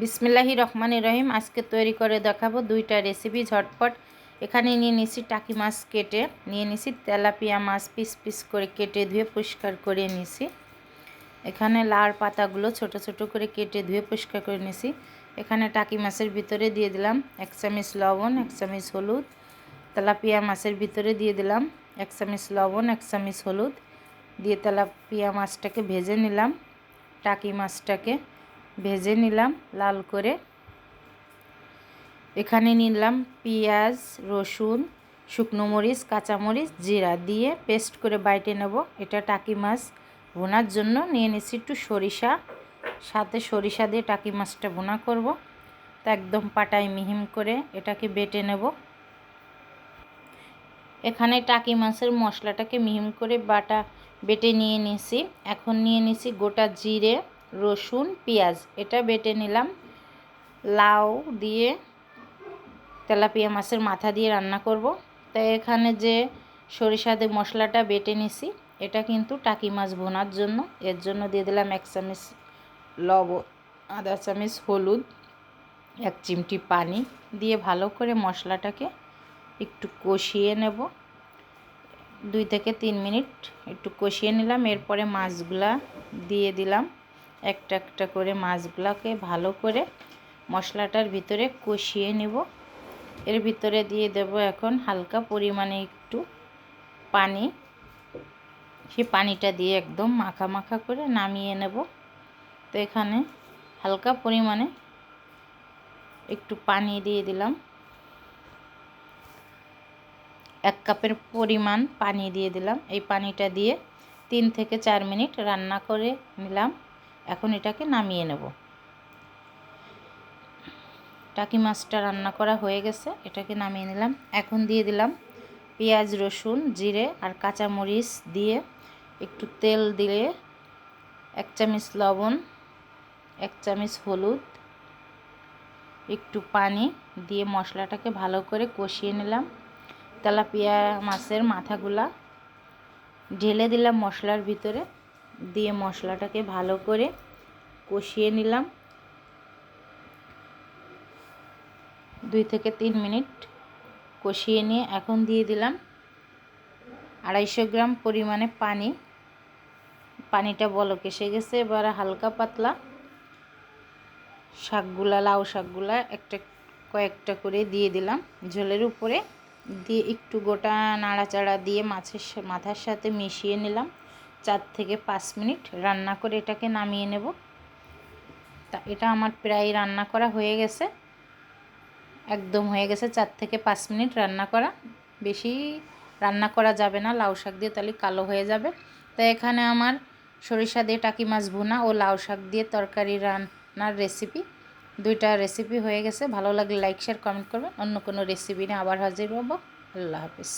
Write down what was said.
বিসমিল্লাহি রহমান রহিম। আজকে তৈরি করে দেখাবো দুইটা রেসিপি ঝটপট। এখানে নিয়ে নিছি টাকি মাছ কেটে, নিয়ে নিছি তেলাপিয়া মাছ পিস পিস করে কেটে ধুয়ে পরিষ্কার করে নিছি। এখানে লাল পাতাগুলো ছোট ছোট করে কেটে ধুয়ে পরিষ্কার করে নিছি। এখানে টাকি মাছের ভিতরে দিয়ে দিলাম এক চামচ লবণ, এক চামচ হলুদ। তেলাপিয়া মাছের ভিতরে দিয়ে দিলাম এক চামচ লবণ, এক চামচ হলুদ। দিয়ে তেলাপিয়া মাছটাকে ভেজে নিলাম, টাকি মাছটাকে। ভেজে নিলাম লাল করে। এখানে নিলাম পেঁয়াজ, রসুন, শুকনো মরিচ কাঁচামরিচ জিরা দিয়ে পেস্ট করে বাইটে নেব। এটা টাকি মাছ ভোনার জন্য। নিয়ে নিচ্ছি একটু সরিষা। সাথে সরিষা দিয়ে টাকি মাছটা ভুনা করব। তা একদম পাটায় মিহিম করে এটাকে বেটে নেব। এখানে টাকি মাছের মশলাটাকে মিহিম করে বাটা বেটে নিয়ে নিছি। এখন নিয়ে নিছি গোটা জিরে রসুন, পেঁয়াজ, এটা বেটে নিলাম। লাউ দিয়ে তেলাপিয়া মাছের মাথা দিয়ে রান্না করব। তাই এখানে যে সরিষা দিয়ে মশলাটা বেটে নিছি, এটা কিন্তু টাকি মাছ বোনার জন্য। এর জন্য দিয়ে দিলাম এক চামচ লব আধা চামচ হলুদ, এক চিমটি পানি দিয়ে ভালো করে মশলাটাকে একটু কষিয়ে নেব। দুই থেকে তিন মিনিট একটু কষিয়ে নিলাম। এরপরে মাছগুলা দিয়ে দিলাম। একটা একটা করে মাছগুলোকে ভালো করে মশলাটার ভিতরে কষিয়ে নেব। এর ভিতরে দিয়ে দেব এখন হালকা পরিমাণে একটু পানি। সে পানিটা দিয়ে একদম মাখা মাখা করে নামিয়ে নেব। তো এখানে হালকা পরিমাণে একটু পানি দিয়ে দিলাম। এক কাপের পরিমাণ পানি দিয়ে দিলাম। এই পানিটা দিয়ে তিন থেকে চার মিনিট রান্না করে নিলাম। এখন এটাকে নামিয়ে নেব। টাকি মাছটা রান্না করা হয়ে গেছে, এটাকে নামিয়ে নিলাম। এখন দিয়ে দিলাম পেঁয়াজ, রসুন, জিরে আর কাঁচামরিচ দিয়ে একটু তেল দিলে এক চামচ লবণ, এক চামচ হলুদ, একটু পানি দিয়ে মশলাটাকে ভালো করে কষিয়ে নিলাম। তেলাপিয়া মাছের মাথাগুলা ঢেলে দিলাম মশলার ভিতরে। দিয়ে মশলাটাকে ভালো করে কষিয়ে নিলাম। দুই থেকে তিন মিনিট কষিয়ে নিয়ে এখন দিয়ে দিলাম আড়াইশো গ্রাম পরিমাণে পানি। পানিটা বলক এসে গেছে, এবার হালকা পাতলা শাকগুলা, লাউ শাকগুলা একটা কয়েকটা করে দিয়ে দিলাম ঝোলের উপরে। দিয়ে একটু গোটা নাড়াচাড়া দিয়ে মাছের মাথার সাথে মিশিয়ে নিলাম। চার থেকে পাঁচ মিনিট রান্না করে এটাকে নামিয়ে নেব। তা এটা আমার প্রায় রান্না করা হয়ে গেছে। একদম হয়ে গেছে চার থেকে পাঁচ মিনিট রান্না করা। বেশি রান্না করা যাবে না, লাউ শাক দিয়ে তাহলে কালো হয়ে যাবে। তাই এখানে আমার সরিষা দিয়ে টাকি মাছ ভুনা ও লাউ শাক দিয়ে তরকারি রান্নার রেসিপি দুইটা রেসিপি হয়ে গেছে। ভালো লাগলে লাইক শেয়ার কমেন্ট করবেন। অন্য কোনো রেসিপি নিয়ে আবার হাজির হব। আল্লাহ হাফিজ।